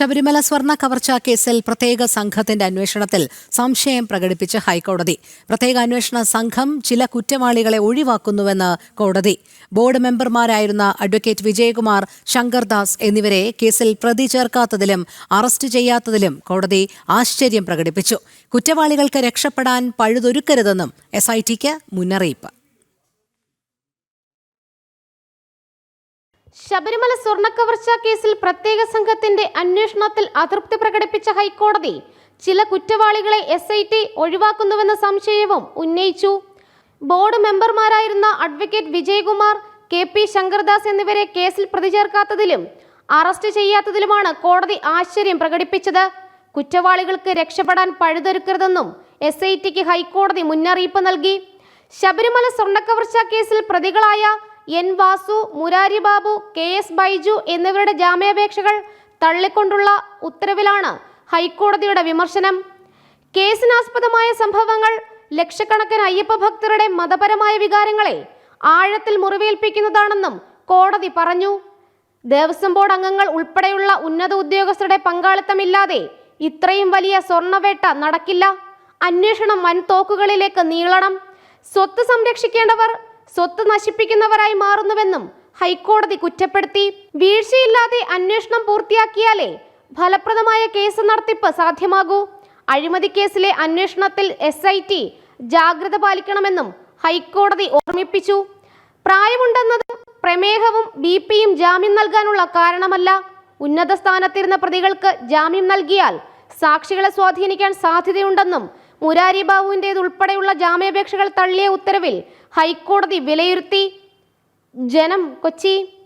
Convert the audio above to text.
ശബരിമല സ്വർണ കവർച്ചാ കേസിൽ പ്രത്യേക സംഘത്തിന്റെ അന്വേഷണത്തിൽ സംശയം പ്രകടിപ്പിച്ച് ഹൈക്കോടതി. പ്രത്യേക അന്വേഷണ സംഘം ചില കുറ്റവാളികളെ ഒഴിവാക്കുന്നുവെന്ന് കോടതി. ബോർഡ് മെമ്പർമാരായിരുന്ന അഡ്വക്കേറ്റ് വിജയകുമാർ ശങ്കർദാസ് എന്നിവരെ കേസിൽ പ്രതി ചേർക്കാത്തതിലും അറസ്റ്റ് ചെയ്യാത്തതിലും കോടതി ആശ്ചര്യം പ്രകടിപ്പിച്ചു. കുറ്റവാളികൾക്ക് രക്ഷപ്പെടാൻ പഴുതൊരുക്കരുതെന്നും എസ് ഐ ടിക്ക് മുന്നറിയിപ്പ്. ശബരിമല സ്വർണക്കവർച്ചാ കേസിൽ പ്രത്യേക സംഘത്തിന്റെ അന്വേഷണത്തിൽ അതൃപ്തി പ്രകടിപ്പിച്ച ഹൈക്കോടതി ചില കുറ്റവാളികളെ എസ് ഐ ടി ഒഴിവാക്കുന്നുവെന്ന സംശയവും ഉന്നയിച്ചു. Board മെമ്പർമാരായിരുന്ന advocate Vijayakumar K P Shankardas എന്നിവരെ കേസിൽ പ്രതി ചേർക്കാത്തതിലും അറസ്റ്റ് ചെയ്യാത്തതിലുമാണ് കോടതി ആശ്ചര്യം പ്രകടിപ്പിച്ചത്. കുറ്റവാളികൾക്ക് രക്ഷപ്പെടാൻ പഴുതൊരുക്കരുതെന്നും എസ് ഐ ടിക്ക് ഹൈക്കോടതി മുന്നറിയിപ്പ് നൽകി. ശബരിമല സ്വർണക്കവർച്ചാ കേസിൽ പ്രതികളായ N Vasu Murari Babu K S Baiju എന്നിവരുടെ ജാമ്യാപേക്ഷകൾ തള്ളിക്കൊണ്ടുള്ള ഉത്തരവിലാണ് ഹൈക്കോടതിയുടെ വിമർശനം. കേസിനാസ്പദമായ സംഭവങ്ങൾ ലക്ഷക്കണക്കിന് അയ്യപ്പ ഭക്തരുടെ മതപരമായ വികാരങ്ങളെ ആഴത്തിൽ മുറിവേൽപ്പിക്കുന്നതാണെന്നും കോടതി പറഞ്ഞു. ദേവസ്വം ബോർഡ് അംഗങ്ങൾ ഉൾപ്പെടെയുള്ള ഉന്നത ഉദ്യോഗസ്ഥരുടെ പങ്കാളിത്തമില്ലാതെ ഇത്രയും വലിയ സ്വർണവേട്ട നടക്കില്ല. അന്വേഷണം വൻതോക്കുകളിലേക്ക് നീളണം. സ്വത്ത് സംരക്ഷിക്കേണ്ടവർ സ്വത്ത് നശിപ്പിക്കുന്നവരായി മാറുന്നുവെന്നും ഹൈക്കോടതി കുറ്റപ്പെടുത്തി. വീഴ്ചയില്ലാതെ അന്വേഷണം പൂർത്തിയാക്കിയാലേ ഫലപ്രദമായ കേസ് നടത്തിപ്പ് സാധ്യമാകൂ. അഴിമതി കേസിലെ അന്വേഷണത്തിൽ എസ് ഐ ടി ജാഗ്രത പാലിക്കണമെന്നും ഹൈക്കോടതി ഓർമ്മിപ്പിച്ചു. പ്രായമുണ്ടെന്നതും പ്രമേഹവും ബി പിയും ജാമ്യം നൽകാനുള്ള കാരണമല്ല. ഉന്നത സ്ഥാനത്തിരുന്ന പ്രതികൾക്ക് ജാമ്യം നൽകിയാൽ സാക്ഷികളെ സ്വാധീനിക്കാൻ സാധ്യതയുണ്ടെന്നും മുരാരി ബാബുവിന്റേതുൾപ്പെടെയുള്ള ജാമ്യാപേക്ഷകൾ തള്ളിയ ഉത്തരവിൽ ഹൈക്കോടതി വിലയിരുത്തി. ജനം കൊച്ചി.